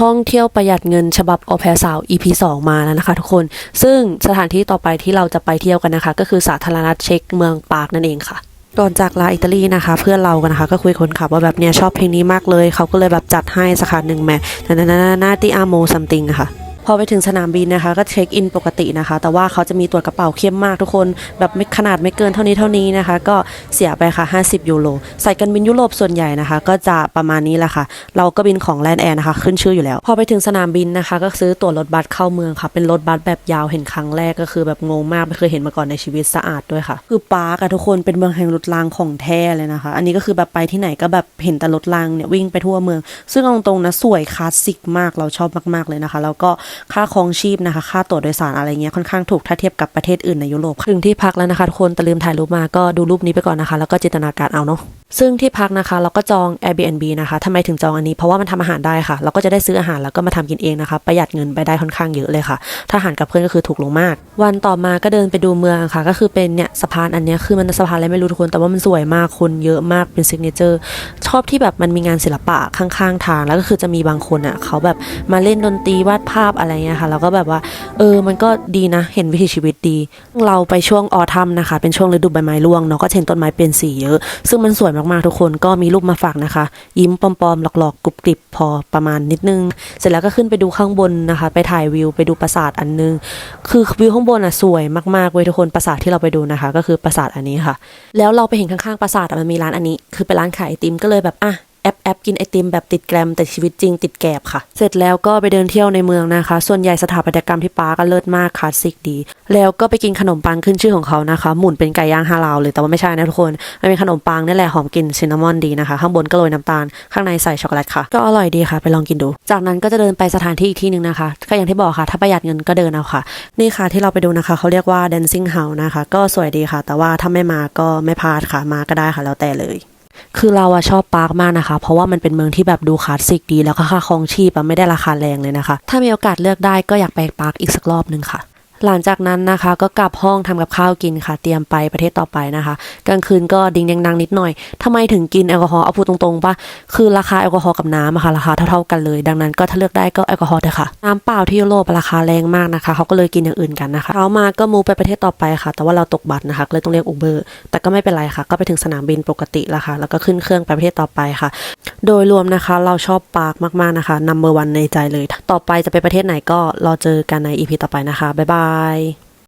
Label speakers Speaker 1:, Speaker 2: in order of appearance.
Speaker 1: ท่องเที่ยวประหยัดเงินฉบับโอแพสาว EP 2 มาแล้วนะคะทุกคน ซึ่งสถานที่ต่อไปที่เราจะไปเที่ยวกันนะคะ ก็คือสาธารณรัฐเช็กเมืองปากนั่นเองค่ะก่อนจากลาอิตาลีนะคะ เพื่อนเรากันนะคะ ก็คุยคนขับว่าแบบเนี้ยชอบเพลงนี้มากเลย เขาก็เลยแบบจัดให้สักขาหนึ่งแม่นานานานาติอาโมซัมติงค่ะ อไปถึงสนามบินนะคะ ก็เช็คอินปกตินะคะ แต่ว่าเขาจะมีตรวจกระเป๋าเข้มมากทุกคน แบบไม่ขนาดไม่เกินเท่านี้เท่านี้นะคะ ก็เสียไปค่ะ 50 ยูโรใส่กันบินยุโรปส่วนใหญ่นะคะ ก็จะประมาณนี้แหละค่ะ เราก็บินของแลนแอร์นะคะ ขึ้นชื่ออยู่แล้ว พอไปถึงสนามบินนะคะ ก็ซื้อตั๋วรถบัสเข้าเมืองค่ะ เป็นรถบัสแบบยาวเห็นครั้งแรกก็คือแบบงงมากไม่เคยเห็นมาก่อนในชีวิตสะอาดด้วยค่ะ คือปาร์กอะทุกคนเป็นเมืองแห่งรถรางของแท้เลยนะคะ อันนี้ก็คือแบบไปที่ไหนก็แบบเห็นแต่รถรางเนี่ยวิ่งไปทั่วเมือง ซึ่งตรงๆนะสวยคลาสสิกมากเราชอบมากๆเลยนะคะ แล้วก็ค่าครองชีพนะคะ ค่าตั๋วโดยสารอะไรเงี้ยค่อนข้างถูกถ้าเทียบกับประเทศอื่นในยุโรปถึงที่พักแล้วนะคะทุกคนแต่ลืมถ่ายรูปมาก็ดูรูปนี้ไปก่อนนะคะ แล้วก็จินตนาการเอาเนาะซึ่งที่พักนะคะ เราก็จอง Airbnb นะคะทำไมถึงจองอันนี้เพราะว่ามันทำอาหารได้ค่ะ เราก็จะได้ซื้ออาหารแล้วก็มาทำกินเองนะคะ ประหยัดเงินไปได้ค่อนข้างเยอะเลยค่ะ ถ้าอาหารกับเพื่อนก็คือถูกลงมาก วันต่อมาก็เดินไปดูเมืองค่ะ ก็คือเป็นเนี่ยสะพานอันนี้คือมันสะพานอะไรไม่รู้ทุกคนแต่ว่ามันสวยมากคนเยอะมากเป็นซิกเนเจอร์ชอบที่แบบมันมีงานศิลปะข้างๆทาง แล้วก็คือจะมีบางคนอะเขาแบบมาเล่นดนตรีวาดภาพอะไรเงี้ยค่ะแล้วก็แบบว่า เออ มันก็ดีนะ เห็นวิถีชีวิตดี เราไปช่วงออทัมนะคะ เป็นช่วงฤดูใบไม้ร่วงเนาะ ก็เห็นต้นไม้เปลี่ยนสีเยอะ ซึ่งมันสวยมากๆทุกคน ก็มีรูปมาฝากนะคะ ยิ้มปลอมๆ หลอกๆ กรุบกริบพอประมาณนิดนึง เสร็จแล้วก็ขึ้นไปดูข้างบนนะคะ ไปถ่ายวิว ไปดูปราสาทอันนึง คือวิวข้างบนอะสวยมากๆเว้ยทุกคน ปราสาทที่เราไปดูนะคะ ก็คือปราสาทอันนี้ค่ะ แล้วเราไปเห็นข้างๆปราสาทมันมีร้านอันนี้ คือเป็นร้านขายไอติม ก็เลยแบบ อะ ปแอปกินไอติมแบบติดแกรมแต่ชีวิตจริงติดแกบค่ะ เสร็จแล้วก็ไปเดินเที่ยวในเมืองนะคะ ส่วนใหญ่สถาปัตยกรรมที่ปาก็เลิศมากคลาสสิกดี แล้วก็ไปกินขนมปังขึ้นชื่อของเขานะคะ หมุนเป็นไก่ย่างฮาลาลเลยแต่ว่าไม่ใช่นะทุกคนมันเป็นขนมปังนี่แหละหอมกลิ่นซินนามอนดีนะคะ ข้างบนก็โรยน้ำตาลข้างในใส่ช็อกโกแลตค่ะ ก็อร่อยดีค่ะ ไปลองกินดู จากนั้นก็จะเดินไปสถานที่อีกที่หนึ่งนะคะก็อย่างที่บอกค่ะถ้าประหยัดเงินก็เดินเอาค่ะ นี่ค่ะที่เราไปดูนะคะเขาเรียกว่า dancing house นะคะ ก็สวยดีค่ะ แต่ว่าถ้าไม่มาก็ไม่พลาดค่ะมาก็ได้ค่ะแล้วแต่เลย คือเราอะชอบปาร์คมากนะคะ เพราะว่ามันเป็นเมืองที่แบบดูคลาสสิกดี แล้วก็ค่าครองชีพอะไม่ได้ราคาแรงเลยนะคะ ถ้ามีโอกาสเลือกได้ก็อยากไปปาร์คอีกสักรอบหนึ่งค่ะ หลังจากนั้นนะคะก็กลับห้องทำกับข้าวกินค่ะ เตรียมไปประเทศต่อไปนะคะ กลางคืนก็ดิ้งดังนิดหน่อยทำไมถึงกินแอลกอฮอล์เอาพูดตรงๆปะคือราคาแอลกอฮอล์กับน้ำอะค่ะราคาเท่าๆกันเลย ดังนั้นก็ถ้าเลือกได้ก็แอลกอฮอล์เถอะค่ะ น้ำเปล่าที่ยุโรปราคาแรงมากนะคะเขาก็เลยกินอย่างอื่นกันนะคะเช้ามาก็มูไปประเทศต่อไปค่ะ แต่ว่าเราตกบัตรนะคะเลยต้องเรียกอูเบอร์แต่ก็ไม่เป็นไรค่ะ ก็ไปถึงสนามบินปกติแล้วค่ะ แล้วก็ขึ้นเครื่องไปประเทศต่อไปค่ะ โดยรวมนะคะเราชอบปาร์คมากๆนะคะนัมเบอร์วันในใจเลย ต่อไปจะไปประเทศไหนก็รอเจอกันในอีพีต่อไปนะคะบ๊ายบาย Bye.